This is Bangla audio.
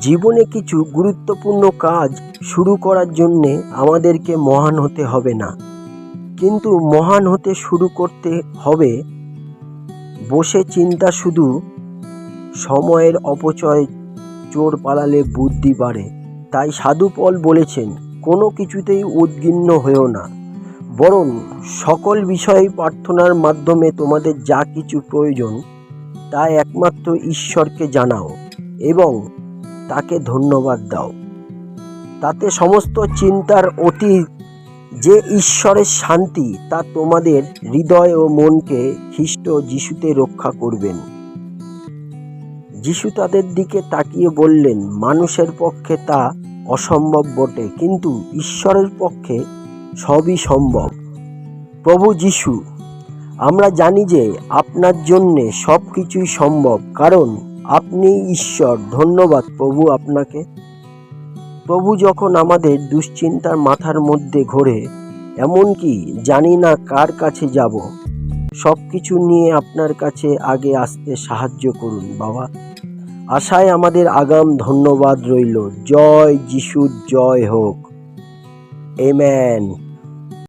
জীবনে কিছু গুরুত্বপূর্ণ কাজ শুরু করার জন্যে আমাদেরকে মহান হতে হবে না। কিন্তু মহান হতে শুরু করতে হবে। বসে চিন্তা শুধু সময়ের অপচয়, চোর পালালে বুদ্ধি বাড়ে। তাই সাধুপল বলেছেন, কোনো কিছুতেই উদ্গিন্ন হয়েও না। বরং সকল বিষয়ে প্রার্থনার মাধ্যমে তোমাদের যা কিছু প্রয়োজন, তা একমাত্র ঈশ্বরকে জানাও এবং তাকে ধন্যবাদ দাও। তাতে সমস্ত চিন্তার অতীত যে ঈশ্বরের শান্তি, তা তোমাদের হৃদয় ও মনকে খ্রিস্ট যিশুতে রক্ষা করবেন। যিশু তাদের দিকে তাকিয়ে বললেন, মানুষের পক্ষে তা অসম্ভব বটে, কিন্তু ঈশ্বরের পক্ষে সবই সম্ভব। প্রভু যিশু, আমরা জানি যে আপনার জন্যে সব কিছুই সম্ভব, কারণ আপনি ঈশ্বর, ধন্যবাদ প্রভু আপনাকে। প্রভু যখন আমাদের দুশ্চিন্তার মাথার মধ্যে ঘোরে, এমনকি জানি না কার কাছে যাব সব কিছু নিয়ে আপনার কাছে আগে আসতে সাহায্য করুন, বাবা। আশায় আমাদের আগাম ধন্যবাদ রইল। জয় যিশুর, জয় হোক। এম্যান